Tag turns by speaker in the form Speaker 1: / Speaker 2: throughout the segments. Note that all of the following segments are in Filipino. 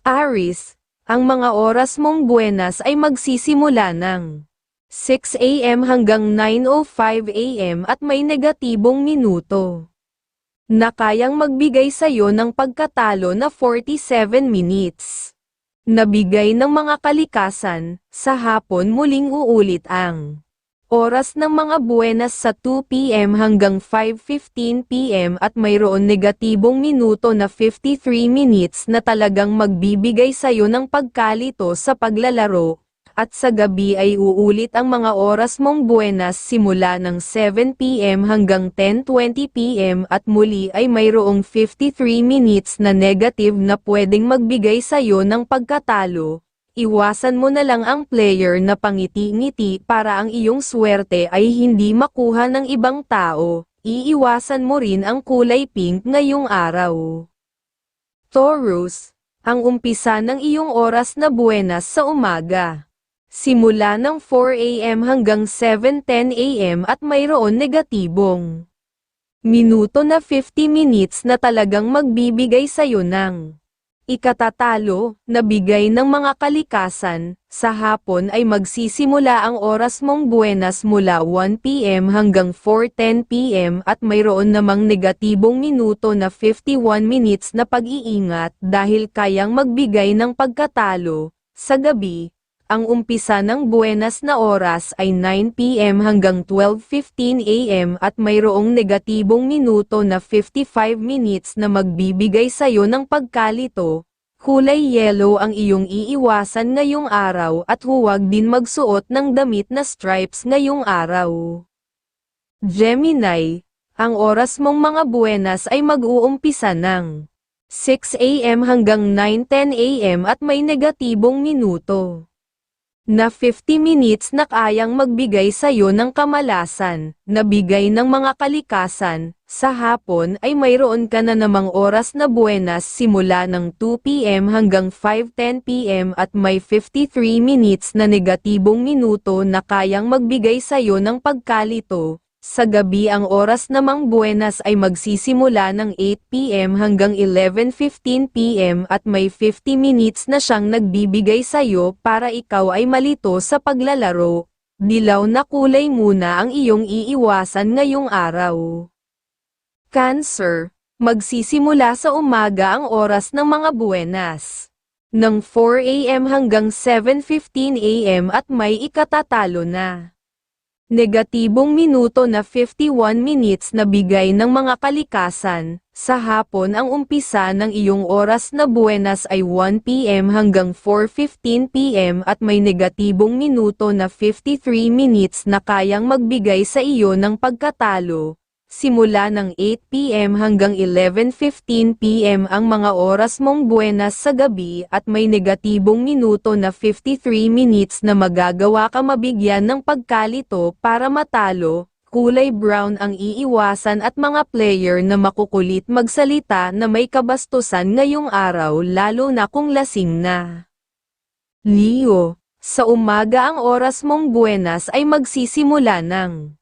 Speaker 1: Aris, ang mga oras mong buenas ay magsisimula ng 6 a.m. hanggang 9.05 a.m. at may negatibong minuto na kayang magbigay sa'yo ng pagkatalo na 47 minutes. Nabigay ng mga kalikasan, sa hapon muling uulit ang oras ng mga buenas sa 2 p.m. hanggang 5.15 p.m. at mayroon negatibong minuto na 53 minutes na talagang magbibigay sa'yo ng pagkalito sa paglalaro, at sa gabi ay uulit ang mga oras mong buenas simula ng 7 p.m. hanggang 10.20 p.m. at muli ay mayroong 53 minutes na negative na pwedeng magbigay sa'yo ng pagkatalo. Iwasan mo na lang ang player na pangiti-ngiti para ang iyong swerte ay hindi makuha ng ibang tao. Iiwasan mo rin ang kulay pink ngayong araw. Taurus, ang umpisa ng iyong oras na buenas sa umaga. Simula ng 4 a.m. hanggang 7.10 a.m. at mayroon negatibong minuto na 50 minutes na talagang magbibigay sa'yo ng ikatatalo na bigay ng mga kalikasan, sa hapon ay magsisimula ang oras mong buenas mula 1 p.m. hanggang 4.10 p.m. at mayroon namang negatibong minuto na 51 minutes na pag-iingat dahil kayang magbigay ng pagkatalo, sa gabi, ang umpisa ng buenas na oras ay 9pm hanggang 12.15 am at mayroong negatibong minuto na 55 minutes na magbibigay sa'yo ng pagkalito. Kulay yellow ang iyong iiwasan ngayong araw at huwag din magsuot ng damit na stripes ngayong araw. Gemini, ang oras mong mga buenas ay mag-uumpisa ng 6 am hanggang 9.10 am at may negatibong minuto na 50 minutes na kayang magbigay sa'yo ng kamalasan, na bigay ng mga kalikasan, sa hapon ay mayroon ka na namang oras na buenas simula ng 2pm hanggang 5.10pm at may 53 minutes na negatibong minuto na kayang magbigay sa'yo ng pagkalito, sa gabi ang oras namang buenas ay magsisimula ng 8pm hanggang 11.15pm at may 50 minutes na siyang nagbibigay sa'yo para ikaw ay malito sa paglalaro. Dilaw na kulay muna ang iyong iiwasan ngayong araw. Cancer, magsisimula sa umaga ang oras ng mga buenas. Ng 4am hanggang 7.15am at may ikatatalo na. Negatibong minuto na 51 minutes na bigay ng mga kalikasan, sa hapon ang umpisa ng iyong oras na buenas ay 1pm hanggang 4.15pm at may negatibong minuto na 53 minutes na kayang magbigay sa iyo ng pagkatalo. Simula ng 8pm hanggang 11.15pm ang mga oras mong buenas sa gabi at may negatibong minuto na 53 minutes na magagawa ka mabigyan ng pagkalito para matalo, kulay brown ang iiwasan at mga player na makukulit magsalita na may kabastusan ngayong araw lalo na kung lasing na. Leo, sa umaga ang oras mong buenas ay magsisimula ng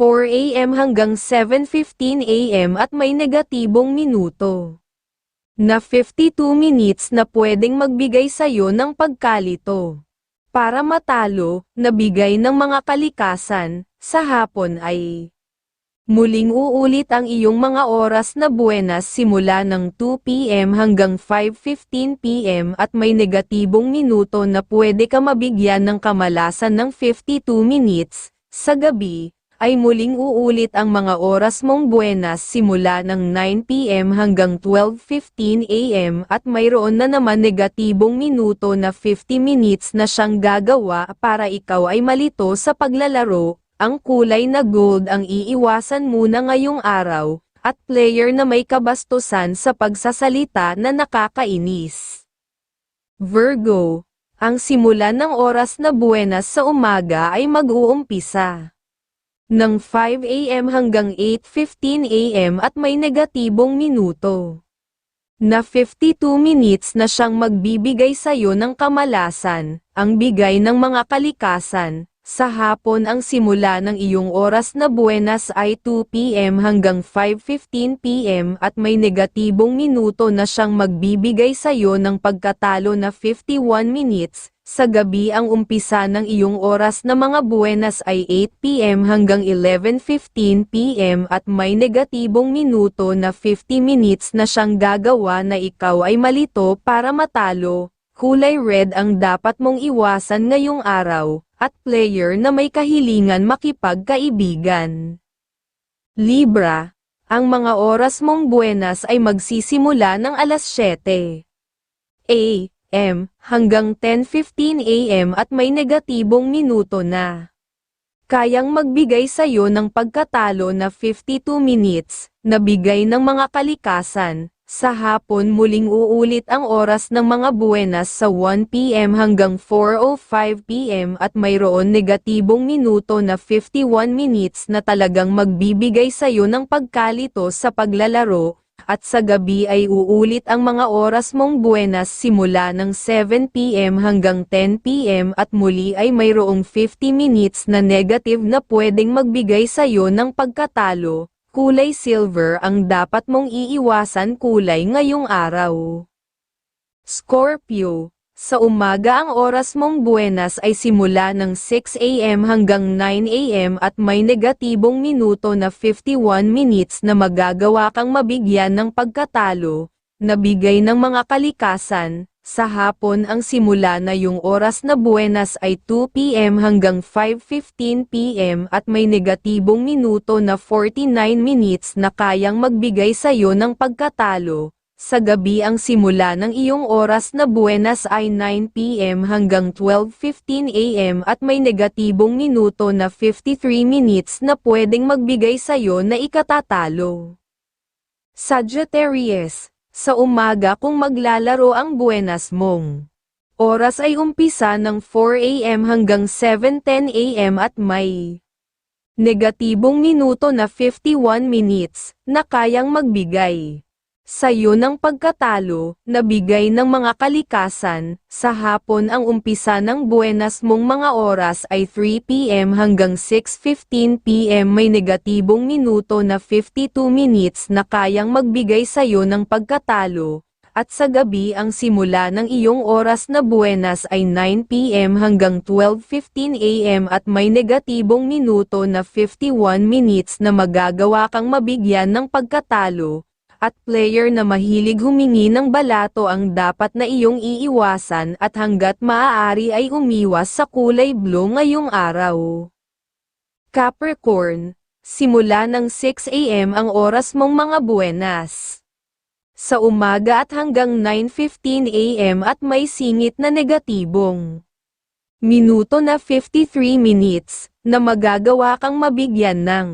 Speaker 1: 4 a.m. hanggang 7.15 a.m. at may negatibong minuto na 52 minutes na pwedeng magbigay sa'yo ng pagkalito. Para matalo, nabigay ng mga kalikasan, sa hapon ay muling uulit ang iyong mga oras na buenas simula ng 2 p.m. hanggang 5.15 p.m. at may negatibong minuto na pwede ka mabigyan ng kamalasan ng 52 minutes, sa gabi, ay muling uulit ang mga oras mong buenas simula ng 9pm hanggang 12.15 am at mayroon na naman negatibong minuto na 50 minutes na siyang gagawa para ikaw ay malito sa paglalaro, ang kulay na gold ang iiwasan muna ngayong araw, at player na may kabastusan sa pagsasalita na nakakainis. Virgo, ang simula ng oras na buenas sa umaga ay mag-uumpisa ng 5 a.m. hanggang 8.15 a.m. at may negatibong minuto na 52 minutes na siyang magbibigay sa'yo ng kamalasan, ang bigay ng mga kalikasan, Sa hapon ang simula ng iyong oras na buenas ay 2pm hanggang 5.15pm at may negatibong minuto na siyang magbibigay sa iyo ng pagkatalo na 51 minutes. Sa gabi ang umpisa ng iyong oras na mga buenas ay 8pm hanggang 11.15pm at may negatibong minuto na 50 minutes na siyang gagawa na ikaw ay malito para matalo. Kulay red ang dapat mong iwasan ngayong araw at player na may kahilingan makipagkaibigan. Libra, ang mga oras mong buenas ay magsisimula ng alas 7 a.m. hanggang 10.15 a.m. at may negatibong minuto na. Kayang magbigay sa iyo ng pagkatalo na 52 minutes, na bigay ng mga kalikasan, sa hapon muling uulit ang oras ng mga buenas sa 1pm hanggang 4.05pm at mayroon negatibong minuto na 51 minutes na talagang magbibigay sa iyo ng pagkalito sa paglalaro, at sa gabi ay uulit ang mga oras mong buenas simula ng 7pm hanggang 10pm at muli ay mayroong 50 minutes na negative na pwedeng magbigay sa iyo ng pagkatalo. Kulay silver ang dapat mong iiwasan kulay ngayong araw. Scorpio, sa umaga ang oras mong buenas ay simula ng 6am hanggang 9am at may negatibong minuto na 51 minutes na magagawa kang mabigyan ng pagkatalo, nabigay ng mga kalikasan, sa hapon ang simula na yung oras na buenas ay 2pm hanggang 5.15pm at may negatibong minuto na 49 minutes na kayang magbigay sa iyo ng pagkatalo. Sa gabi ang simula ng iyong oras na buenas ay 9pm hanggang 12.15am at may negatibong minuto na 53 minutes na pwedeng magbigay sa iyo na ikatatalo. Sagittarius, sa umaga kung maglalaro ang buenas mong. Oras ay umpisa ng 4am hanggang 7.10am at may negatibong minuto na 51 minutes na kayang magbigay sa iyo ng pagkatalo, nabigay ng mga kalikasan, sa hapon ang umpisa ng buenas mong mga oras ay 3pm hanggang 6.15pm may negatibong minuto na 52 minutes na kayang magbigay sa iyo ng pagkatalo, at sa gabi ang simula ng iyong oras na buenas ay 9pm hanggang 12.15am at may negatibong minuto na 51 minutes na magagawa kang mabigyan ng pagkatalo, at player na mahilig humingi ng balato ang dapat na iyong iiwasan at hanggat maaari ay umiwas sa kulay blue ngayong araw. Capricorn, simula ng 6am ang oras mong mga buenas. Sa umaga at hanggang 9.15am at may singit na negatibong minuto na 53 minutes, na magagawa kang mabigyan ng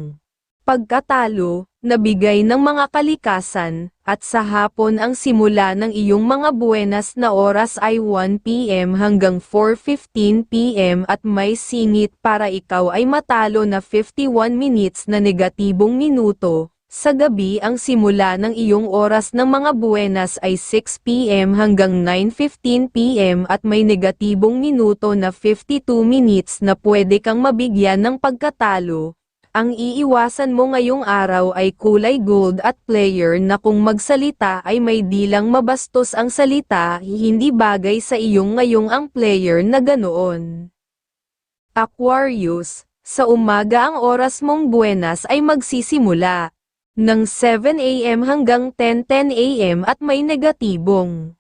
Speaker 1: pagkatalo, nabigay ng mga kalikasan, at sa hapon ang simula ng iyong mga buenas na oras ay 1pm hanggang 4.15pm at may singit para ikaw ay matalo na 51 minutes na negatibong minuto. Sa gabi ang simula ng iyong oras ng mga buenas ay 6pm hanggang 9.15pm at may negatibong minuto na 52 minutes na pwede kang mabigyan ng pagkatalo. Ang iiwasan mo ngayong araw ay kulay gold at player na kung magsalita ay may dilang mabastos ang salita, hindi bagay sa iyong ngayong ang player na ganoon. Aquarius, sa umaga ang oras mong buenas ay magsisimula ng 7am hanggang 10.10am at may negatibong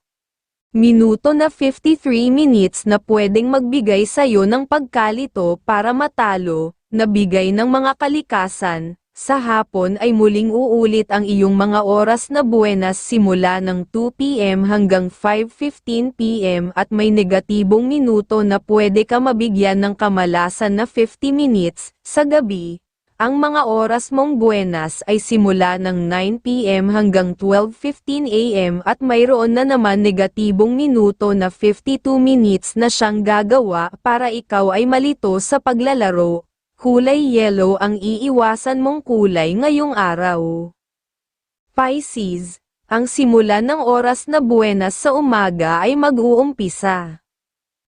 Speaker 1: minuto na 53 minutes na pwedeng magbigay sa iyo ng pagkalito para matalo, nabigay ng mga kalikasan, sa hapon ay muling uulit ang iyong mga oras na buenas simula ng 2pm hanggang 5.15pm at may negatibong minuto na pwede ka mabigyan ng kamalasan na 50 minutes, sa gabi, ang mga oras mong buenas ay simula ng 9pm hanggang 12.15am at mayroon na naman negatibong minuto na 52 minutes na siyang gagawa para ikaw ay malito sa paglalaro, Kulay yellow ang iiwasan mong kulay ngayong araw. Pisces, ang simula ng oras na buenas sa umaga ay mag-uumpisa.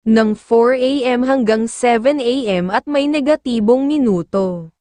Speaker 1: ng 4am hanggang 7am at may negatibong minuto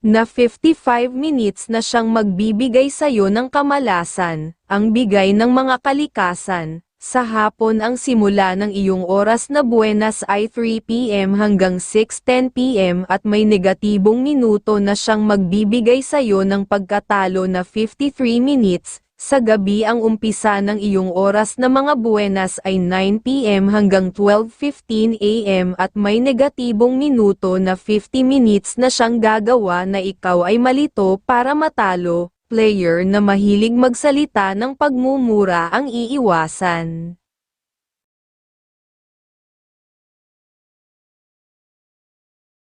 Speaker 1: na 55 minutes na siyang magbibigay sa'yo ng kamalasan, ang bigay ng mga kalikasan. Sa hapon ang simula ng iyong oras na buenas ay 3pm hanggang 6.10pm at may negatibong minuto na siyang magbibigay sa'yo ng pagkatalo na 53 minutes. Sa gabi ang umpisa ng iyong oras na mga buenas ay 9pm hanggang 12.15am at may negatibong minuto na 50 minutes na siyang gagawa na ikaw ay malito para matalo, player na mahilig magsalita ng pagmumura ang iiwasan.